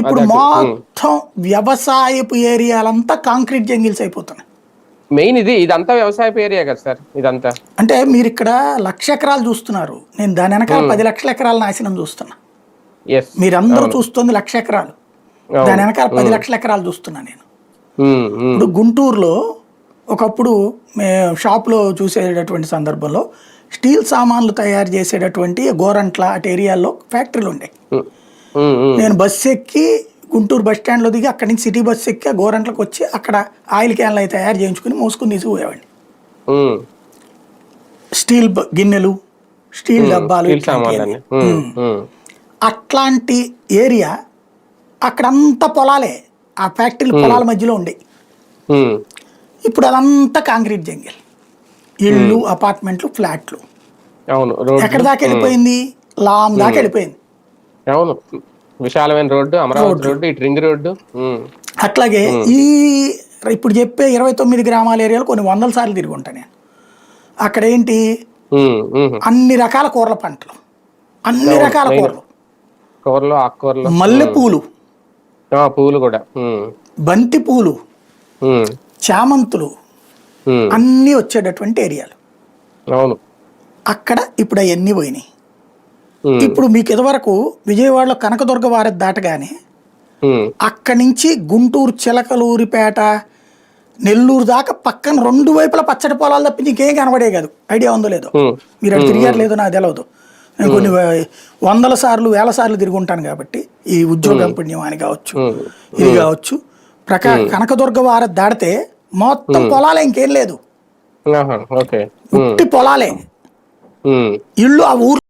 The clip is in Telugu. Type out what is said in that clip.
ఇప్పుడు. మొత్తం వ్యవసాయపు ఏరియాలంతా కాంక్రీట్ జంగిల్స్ అయిపోతున్నాయి. మెయిన్ ఇది ఇదంతా వ్యవసాయ ఏరియా కదా సార్ ఇదంతా. అంటే మీరు ఇక్కడ లక్ష ఎకరాలు చూస్తున్నారు. నేను దాని వెనకాల పది లక్షల ఎకరాల నాశనం చూస్తున్నా. మీరందరూ చూస్తుంది లక్ష ఎకరాలు. దాని వెనకాల పది లక్షల ఎకరాలు చూస్తున్నా నేను. ఇప్పుడు గుంటూరులో ఒకప్పుడు షాప్లో చూసేటటువంటి సందర్భంలో స్టీల్ సామాన్లు తయారు చేసేటటువంటి గోరంట్ల అటు ఏరియాల్లో ఫ్యాక్టరీలు ఉండే. నేను బస్సు ఎక్కి గుంటూరు బస్ స్టాండ్లో దిగి అక్కడి నుంచి సిటీ బస్సు ఎక్కి గోరంట్లకు వచ్చి అక్కడ ఆయిల్ క్యాన్లు అవి తయారు చేయించుకుని మోసుకుని తీసుకుపోయేవాడిని. స్టీల్ గిన్నెలు స్టీల్ డబ్బాలు. అట్లాంటి ఏరియా అక్కడంతా పొలాలే. ఆ ఫ్యాక్టరీలు పొలాల మధ్యలో ఉండే. ఇప్పుడు అదంతా కాంక్రీట్ జంగిల్. ఇళ్ళు అపార్ట్మెంట్లు ఫ్లాట్లు. ఎక్కడ దాకా వెళ్ళిపోయింది? లామ్ దాకా వెళ్ళిపోయింది. అవును. విశాలమైన రోడ్డు అమరావతి రోడ్డు. ఇటు రింగ్ రోడ్డు. అట్లాగే ఈ ఇప్పుడు చెప్పే ఇరవై తొమ్మిది గ్రామాల ఏరియాలో కొన్ని వందల సార్లు తిరిగి ఉంటాను నేను. అక్కడ ఏంటి. అన్ని రకాల కూరల పంటలు. అన్ని రకాల కూరలు. కూరలు ఆకుకూరలు. మల్లె పూలు పువ్వులు కూడా బంతి పూలు చామంతులు. అన్నీ వచ్చేటటువంటి ఏరియాలు. అవును. అక్కడ ఇప్పుడు అవన్నీ పోయినాయి. ఇప్పుడు మీకు ఇదివరకు విజయవాడలో కనకదుర్గ వారధి దాటగానే అక్కడి నుంచి గుంటూరు చిలకలూరిపేట నెల్లూరు దాకా పక్కన రెండు వైపుల పచ్చడి పొలాలు తప్పి ఇంకేం కనబడే కాదు. ఐడియా ఉందో లేదో? మీరు అటు తిరిగారు లేదో నాకు తెలియదు నేను కొన్ని వందల సార్లు వేల సార్లు తిరిగి ఉంటాను కాబట్టి ఈ ఉద్యోగం పుణ్యం అని కావచ్చు ఇది కావచ్చు. ప్రకా కనకదుర్గ వారధి దాడితే మొత్తం పొలాలే ఇంకేం లేదు. ఉట్టి పొలాలే. ఇళ్ళు ఆ ఊరు